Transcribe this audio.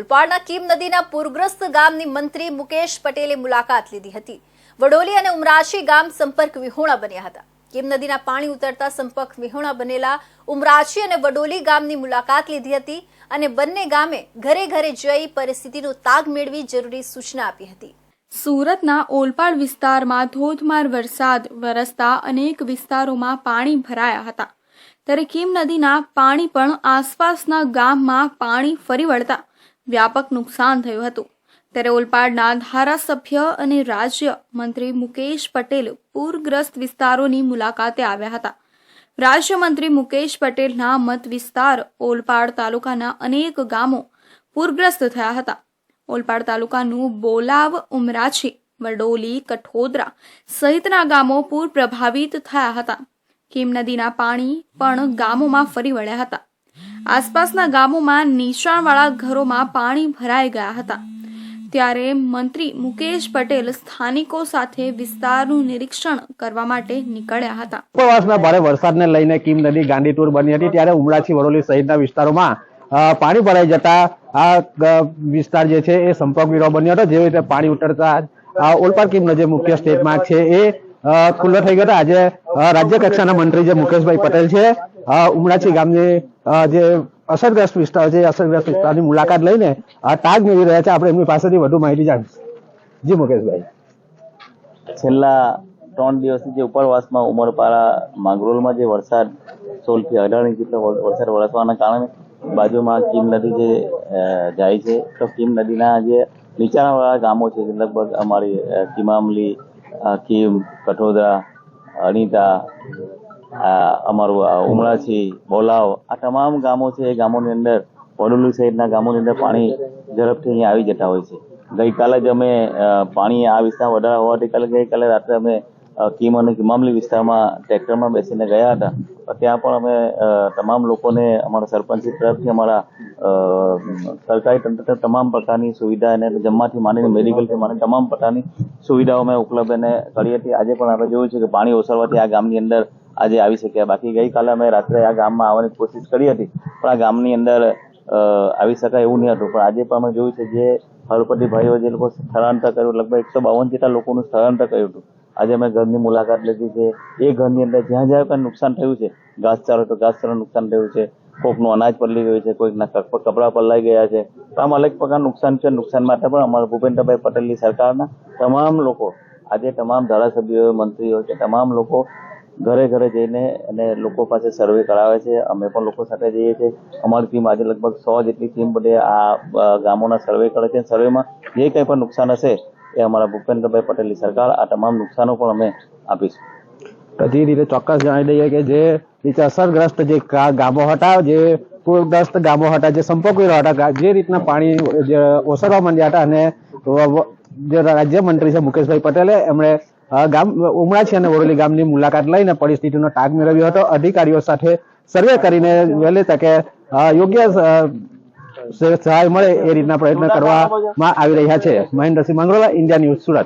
ઉલપાડના કીમ નદીના પૂરગ્રસ્ત ગામની મંત્રી મુકેશ પટેલે મુલાકાત લીધી હતી. વડોલી અને ઉમરાશી ગામ સંપર્ક વિહોણા બન્યા હતા. કીમ નદીના પાણી ઉતરતા સંપર્ક વિહોણા બનેલા ઉમરાશી અને વડોલી ગામની મુલાકાત લીધી હતી અને બંને ગામે ઘરે ઘરે જઈ પરિસ્થિતિનો તાગ મેળવી જરૂરી સૂચના આપી હતી. સુરતના ઓલપાડ વિસ્તારમાં ધોધમાર વરસાદ, વરસતા અનેક વિસ્તારોમાં પાણી ભરાયા હતા. ત્યારે કીમ નદીના પાણી પણ આસપાસના ગામમાં પાણી ફરી વળતા વ્યાપક નુકસાન થયું હતું. ત્યારે ઓલપાડના ધારાસભ્ય અને રાજ્ય મંત્રી મુકેશ પટેલ પૂરગ્રસ્ત વિસ્તારોની મુલાકાતે આવ્યા હતા. રાજ્યમંત્રી મુકેશ પટેલના મત વિસ્તાર ઓલપાડ તાલુકાના અનેક ગામો પૂરગ્રસ્ત થયા હતા. ઓલપાડ તાલુકાનું બોલાવ, ઉમરાછી, વડોલી, કઠોદરા સહિતના ગામો પૂર પ્રભાવિત થયા હતા. કેમ નદીના પાણી પણ ગામોમાં ફરી વળ્યા હતા. આસપાસના ગામોમાં નીચાણવાળા ઘરોમાં પાણી ભરાઈ ગયા હતા. ત્યારે મંત્રી મુકેશ પટેલ સ્થાનિકો સાથે વિસ્તારનું નિરીક્ષણ કરવા માટે નીકળ્યા હતા. ઉપરવાસના ભારે વરસાદને લઈને કીમ નદી ગાંડીતુર બની હતી. ત્યારે ઉમરાછી વડોલી સહિતના વિસ્તારોમાં પાણી ભરાઈ જતા આ વિસ્તાર જે છે એ સંપર્ક વિરો બન્યો હતો. જેવી રીતે પાણી ઉતરતા ઓલપાડ કીમનો જે મુખ્ય સ્ટેટમાં છે એ ખુલ્લો થઈ ગયો હતો. આજે રાજ્ય કક્ષાના મંત્રી જે મુકેશભાઈ પટેલ છે અ, ગામ ગામની જે અસરગ્રસ્ત વિસ્તાર છે અસરગ્રસ્ત વિસ્તારની મુલાકાત લઈને આ તાજ મેળવી રહ્યા છે. આપણે એમની પાસેથી વધુ માહિતી જાણીશું. જી મુકેશભાઈ. છેલ્લા ત્રણ દિવસથી જે ઉપરવાસમાં ઉમરપાડા માંગરોળમાં જે વરસાદ સોળથી અઢાર ઇંચ જેટલો વરસાદ વરસવાના કારણે બાજુમાં કીમ નદી જે જાય છે. તો કીમ નદીના જે નીચાણવાળા ગામો છે જે લગભગ અમારી કિમામલી કીમ કઠોદરા અણીતા અમારું ઉમળાછી બોલાવ. આ તમામ ગામો છે, એ ગામોની અંદર વડોલી સહિતના ગામોની અંદર પાણી ઝડપથી અહીંયા આવી જતા હોય છે. ગઈકાલે જ અમે પાણી આ વિસ્તારમાં વધારે હોવાથી કાલે ગઈકાલે રાત્રે અમે કીમ અને કિમામલી વિસ્તારમાં ટ્રેક્ટરમાં બેસીને ગયા હતા. ત્યાં પણ અમે તમામ લોકોને, અમારા સરપંચ તરફથી અમારા સરકારી તંત્ર તમામ પ્રકારની સુવિધા અને જમવાથી માંડીને મેડિકલથી માંડીને તમામ પ્રકારની સુવિધાઓ અમે ઉપલબ્ધ અને કરી હતી આજે પણ આપણે જોયું છે કે પાણી ઓસરવાથી આ ગામની અંદર આજે આવી શક્યા. બાકી ગઈકાલે અમે રાત્રે આ ગામમાં આવવાની કોશિશ કરી હતી, પણ આ ગામની અંદર આવી શકાય એવું નહીં હતું. પણ આજે પણ અમે જોયું છે જે હળપતિ ભાઈઓ જે લોકો સ્થળાંતર કર્યું, લગભગ એકસો બાવન જેટલા લોકોનું સ્થળાંતર કર્યું હતું. આજે અમે ઘરની મુલાકાત લીધી છે. એ ઘરની અંદર જ્યાં જ્યાં કંઈ નુકસાન થયું છે ઘાસચારો તો ઘાસચારો નુકસાન થયું છે, કોકનું અનાજ પલળી ગયું છે, કોઈકના કપ- કપડાં પલળાઈ ગયા છે. તો આમ અલગ પ્રકારનું નુકસાન છે. નુકસાન માટે પણ અમારા ભૂપેન્દ્રભાઈ પટેલની સરકારના તમામ લોકો, આજે તમામ ધારાસભ્યો, મંત્રીઓ કે તમામ લોકો ઘરે ઘરે જઈને અને લોકો પાસે સર્વે કરાવે છે. અમે પણ લોકો સાથે જઈએ છીએ. અમારી ટીમ આજે લગભગ સો જેટલી ટીમ બધે આ ગામોના સર્વે કરે છે. સર્વેમાં જે કંઈ પણ નુકસાન હશે એ અમારા ભૂપેન્દ્રભાઈ પટેલની સરકાર આ તમામ નુકસાનો પણ અમે આપીશું. તો રીતે ચોક્કસ જણાવી દઈએ કે જે રીતે અસરગ્રસ્ત જે ગામો હતા, જે પૂરગ્રસ્ત ગામો હતા, જે સંપર્ક વિરો હતા જે રીતના પાણી ઓસરવા માંડ્યા હતા અને જે રાજ્ય રાજ્યમંત્રી છે મુકેશભાઈ પટેલે એમણે ગામ ઉમરાછી અને વરોલી ગામની મુલાકાત લઈને પરિસ્થિતિનો તાગ મેળવ્યો હતો. અધિકારીઓ સાથે સર્વે કરીને વહેલી તકે યોગ્ય સહાય મળે એ રીતના પ્રયત્ન કરવામાં આવી રહ્યા છે. Mahendrasinh Mangrola, India news Surat.